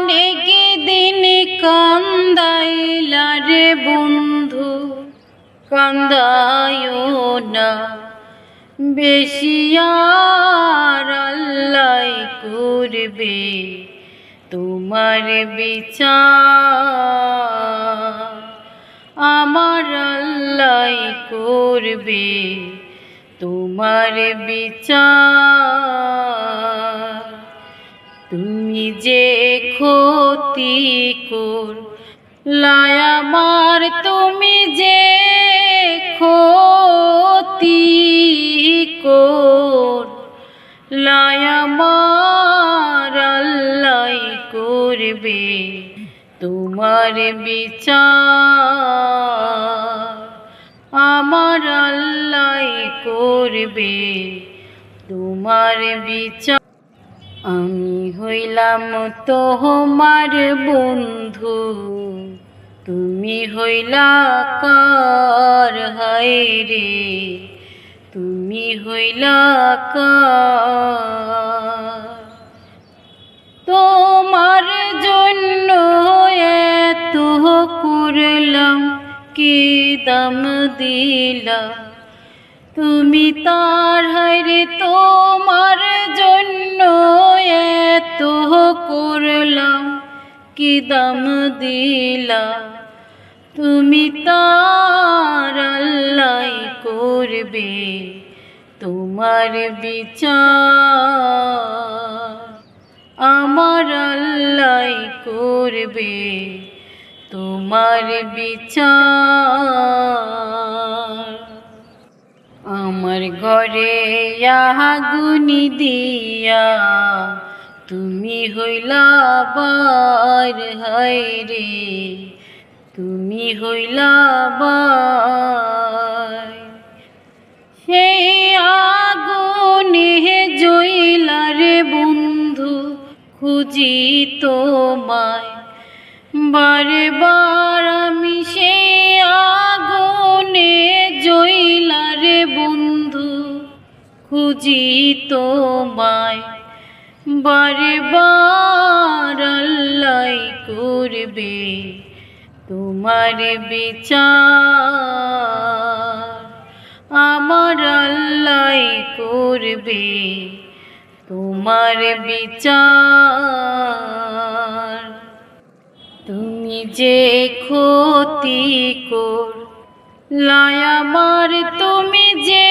অনেক দিন কান্দাইলা রে বন্ধু কান্দায়ও না। বেশি আর আল্লাহ করবে তোমার বিচার। আমার আল্লাহ করবে তোমার বিচার। তুমি যে ক্ষতি কর লায়ামার তুমি যে ক্ষতি কর লায়ামার আল্লাহ করবে তোমার বিচার। আমার আল্লাহ করবে তোমার বিচার। আমি হইলাম তোমার বন্ধু। তুমি হইলা কার হায় রে? তুমি হইলা তোমার জন্য এত করলাম, কি দাম দিলা তুমি তার হারে তোমার জন্য করলাম, কি দিলা? তুমি তার আল্লাহ করবে, তোমার বিচার। আমার আল্লাহ করবে, তোমার বিচার। আমার ঘরে আগুনি দিয়া তুমি হইলা বার হায় রে। তুমি হইলা বার সেই আগুনে জইলা রে বন্ধু, খুঁজি তোমায়। বারে বার আমি সেই আগুনে জইলা রে বন্ধু, খুঁজি তোমায়। বারে বার আল্লাহ করবে তোমার বিচার। আমার আল্লাহ করবে তোমার বিচার। তুমি যে ক্ষতি কর লায়ামার তুমি যে